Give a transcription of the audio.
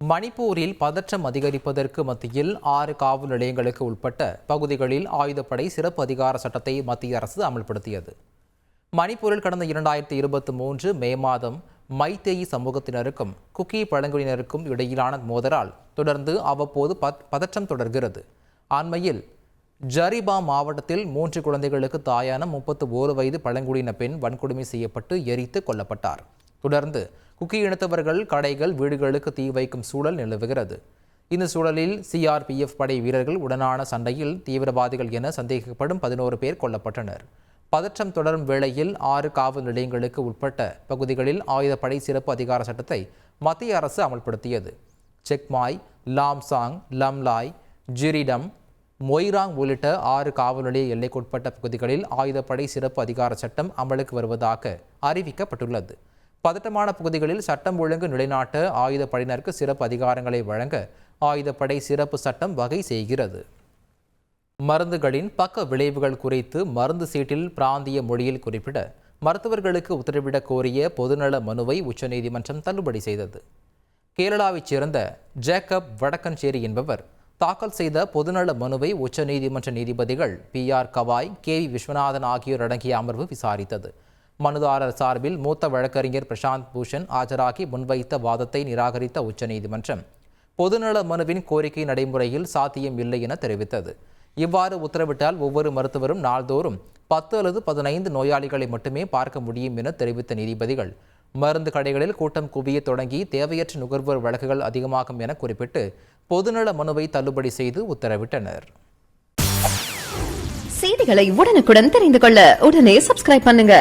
மணிப்பூரில் பதற்றம் அதிகரிப்பதற்கு மத்தியில் ஆறு காவல் நிலையங்களுக்கு உட்பட்ட பகுதிகளில் ஆயுதப்படை சிறப்பு அதிகார சட்டத்தை மத்திய அரசு அமல்படுத்தியது. மணிப்பூரில் கடந்த இரண்டாயிரத்தி இருபத்தி மூன்று மே மாதம் மைத்தேயி சமூகத்தினருக்கும் குக்கி பழங்குடியினருக்கும் இடையிலான மோதலால் தொடர்ந்து அவ்வப்போது பத் பதற்றம் தொடர்கிறது. அண்மையில் ஜரிபா மாவட்டத்தில் மூன்று குழந்தைகளுக்கு தாயான முப்பத்து ஓரு வயது பழங்குடியின பெண் வன்கொடுமை செய்யப்பட்டு எரித்து கொல்லப்பட்டார். தொடர்ந்து குக்கி இனத்தவர்கள் கடைகள் வீடுகளுக்கு தீ வைக்கும் சூழல் நிலவுகிறது. இந்த சூழலில் சிஆர்பிஎஃப் படை வீரர்கள் உடனான சண்டையில் தீவிரவாதிகள் என சந்தேகிக்கப்படும் பதினோரு பேர் கொல்லப்பட்டனர். பதற்றம் தொடரும் வேளையில் ஆறு காவல் நிலையங்களுக்கு உட்பட்ட பகுதிகளில் ஆயுதப்படை சிறப்பு அதிகார சட்டத்தை மத்திய அரசு அமல்படுத்தியது. செக்மாய் லாம்சாங் லம்லாய் ஜிரிடம் மொய்ராங் உள்ளிட்ட ஆறு காவல் நிலைய எல்லைக்குட்பட்ட பகுதிகளில் ஆயுதப்படை சிறப்பு அதிகார சட்டம் அமலுக்கு வருவதாக அறிவிக்கப்பட்டுள்ளது. பதட்டமான பகுதிகளில் சட்டம் ஒழுங்கு நிலைநாட்ட ஆயுதப்படையினருக்கு சிறப்பு அதிகாரங்களை வழங்க ஆயுதப்படை சிறப்பு சட்டம் வகை செய்கிறது. மருந்துகளின் பக்க விளைவுகள் குறித்து மருந்து சீட்டில் பிராந்திய மொழியில் குறிப்பிட மருத்துவர்களுக்கு உத்தரவிடக் கோரிய பொதுநல மனுவை உச்சநீதிமன்றம் தள்ளுபடி செய்தது. கேரளாவைச் சேர்ந்த ஜேக்கப் வடக்கன்சேரி என்பவர் தாக்கல் செய்த பொதுநல மனுவை உச்சநீதிமன்ற நீதிபதிகள் B R Gavai K V Viswanathan ஆகியோர் அடங்கிய அமர்வு விசாரித்தது. மனுதாரர் சார்பில் மூத்த வழக்கறிஞர் பிரசாந்த் பூஷன் ஆஜராகி முன்வைத்த வாதத்தை நிராகரித்த உச்சநீதிமன்றம். பொதுநல மனுவின் கோரிக்கை நடைமுறையில் சாத்தியம் இல்லை என தெரிவித்தது. இவ்வாறு உத்தரவிட்டால் ஒவ்வொரு மருத்துவரும் நாள்தோறும் பத்து அல்லது பதினைந்து நோயாளிகளை மட்டுமே பார்க்க முடியும் என தெரிவித்த நீதிபதிகள் மருந்து கடைகளில் கூட்டம் குவிய தொடங்கி தேவையற்ற நுகர்வோர் வழக்குகள் அதிகமாகும் என குறிப்பிட்டு பொதுநல மனுவை தள்ளுபடி செய்து உத்தரவிட்டனர். செய்திகளை உடனுக்குடன் தெரிந்து கொள்ள உடனே சப்ஸ்கிரைப் பண்ணுங்க.